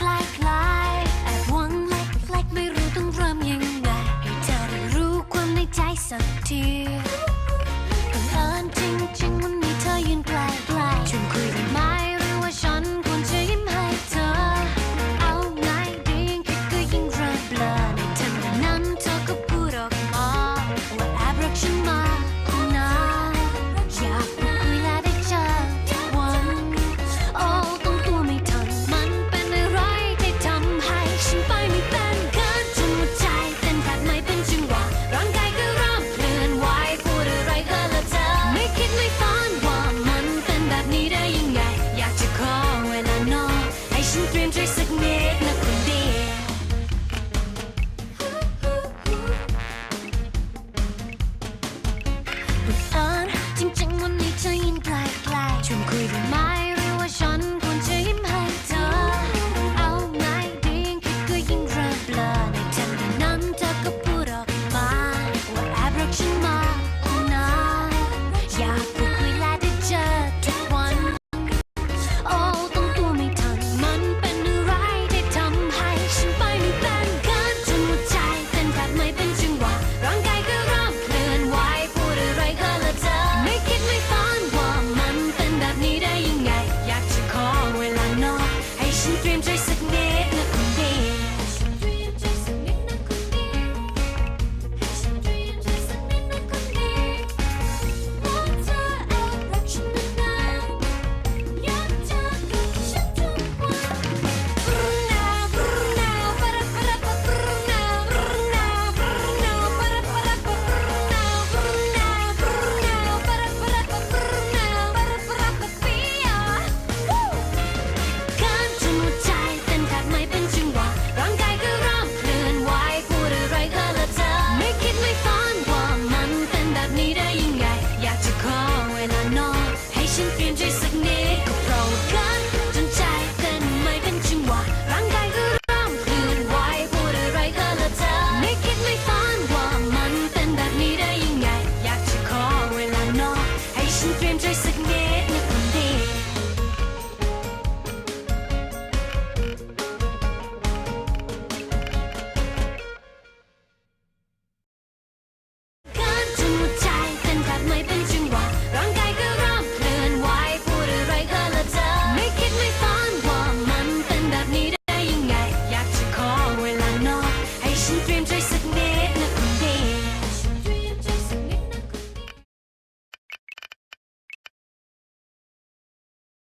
แอบหวังเล็กเล็ไม่รู้ต้องเริ่มยังไงให้เธอได้รู้ความในใจสักทีบังเอิญจริงจริง been chasing